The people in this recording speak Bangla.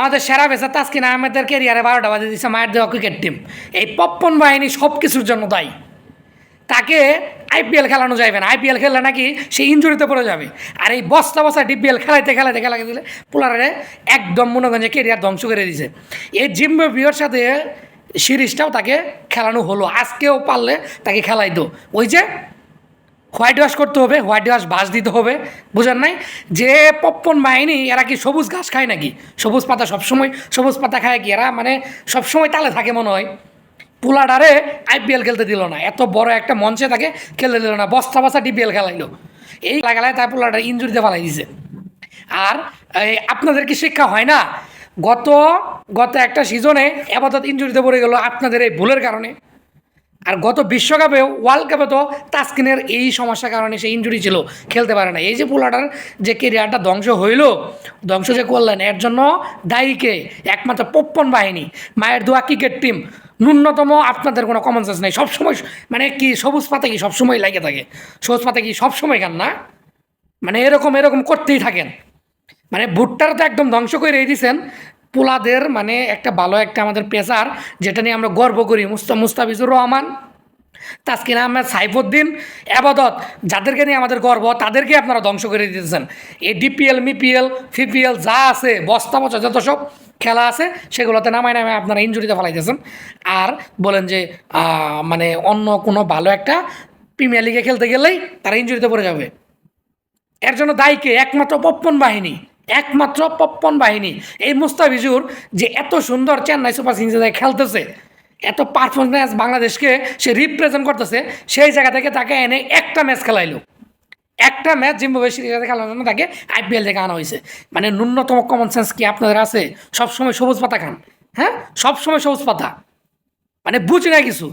আমাদের সেরা বেসা তাসকিন আহমেদের কেরিয়ারে বারোটা বাজে দিচ্ছে মায়ের দেওয়া ক্রিকেট টিম এই পপ্পন বাহিনী সব কিছুর জন্য দায়ী। তাকে আইপিএল খেলানো যাবে না। আইপিএল খেললে নাকি সে ইঞ্জুরিতে পড়ে যাবে। আর এই বস্তা বস্তা ডিপিএল খেলাইতে খেলাইতে খেলাতে দিলে পোলারে একদম মনে যে কেরিয়ার ধ্বংস করে দিয়েছে এই জিম্বাবিওর সাথে সিরিজটাও তাকে খেলানো হলো। আজকেও পারলে তাকে খেলাইতো। ওই যে হোয়াইট ওয়াশ করতে হবে, হোয়াইট ওয়াশ বাস দিতে হবে বুঝেন নাই? যে পপ্পন বাহিনী, এরা কি সবুজ ঘাস খায় নাকি? সবুজ পাতা সবসময়, সবুজ পাতা খায় কি এরা? মানে সবসময় তালে থাকে মনে হয়। পুলাডারে আইপিএল খেলতে দিল না, এত বড় একটা মঞ্চে তাকে খেলতে দিল না, বস্তা বস্তা ডিপিএল খেলাইলো। এই লাগালায় তার পুলাডার ইঞ্জুরিতে ফেলাই দিছে। আর আপনাদের কি শিক্ষা হয় না? গত গত একটা সিজনে আপাতত ইঞ্জুরিতে পড়ে গেল আপনাদের এই ভুলের কারণে। আর গত বিশ্বকাপেও ওয়ার্ল্ড কাপে তো তাস্কিনের এই সমস্যার কারণে সে ইঞ্জুরি ছিল, খেলতে পারে না এই যে পোলাটার যে কেরিয়ারটা ধ্বংস হইল, ধ্বংস যে করলেন, এর জন্য দায়ীকে একমাত্র পপ্পন বাহিনী, মায়ের দোয়া ক্রিকেট টিম ন্যূনতম আপনাদের কোনো কমন সেন্স নেই। সবসময় মানে কি, সবুজ পাতা কি সবসময় লাগে থাকে? সবুজ পাতা কি সবসময় খান না? মানে এরকম এরকম করতেই থাকেন। মানে ভুট্টার তো একদম ধ্বংস করে দিয়েছেন পোলাদের মানে একটা ভালো একটা আমাদের পেশার, যেটা নিয়ে আমরা গর্ব করি। মুস্তা, মুস্তাফিজুর রহমান, তাসকিন আহমেদ, সাইফুদ্দিন, আবাদত, যাদেরকে নিয়ে আমাদের গর্ব, তাদেরকে আপনারা ধ্বংস করে দিতেছেন। এই ডিপিএল, মিপিএল, ফিপিএল যা আছে, বস্তা বচা যত সব খেলা আছে, সেগুলোতে নামায় নামায় আপনারা ইঞ্জুরিতে ফেলাইতেছেন। আর বলেন যে মানে অন্য কোনো ভালো একটা প্রিমিয়ার লিগে খেলতে গেলেই তারা ইঞ্জুরিতে পড়ে যাবে। এর জন্য দায়ীকে একমাত্র পপ্পন বাহিনী। একমাত্র পপ্পন বাহিনী। এই মুস্তাফিজুর যে এত সুন্দর চেন্নাই সুপার কিংসে খেলতেছে, এত পারফরমেন্স বাংলাদেশকে সে রিপ্রেজেন্ট করতেছে, সেই জায়গা থেকে তাকে এনে একটা ম্যাচ খেলাইলো। একটা ম্যাচ জিম্বাবুয়ে সিরিজে খেলার জন্য তাকে আইপিএল থেকে আনা হয়েছে। মানে ন্যূনতম কমন সেন্স কি আপনাদের আছে? সবসময় সবুজ পাতা খান হ্যাঁ? সবসময় সবুজ পাতা। মানে বুঝি না কিছু।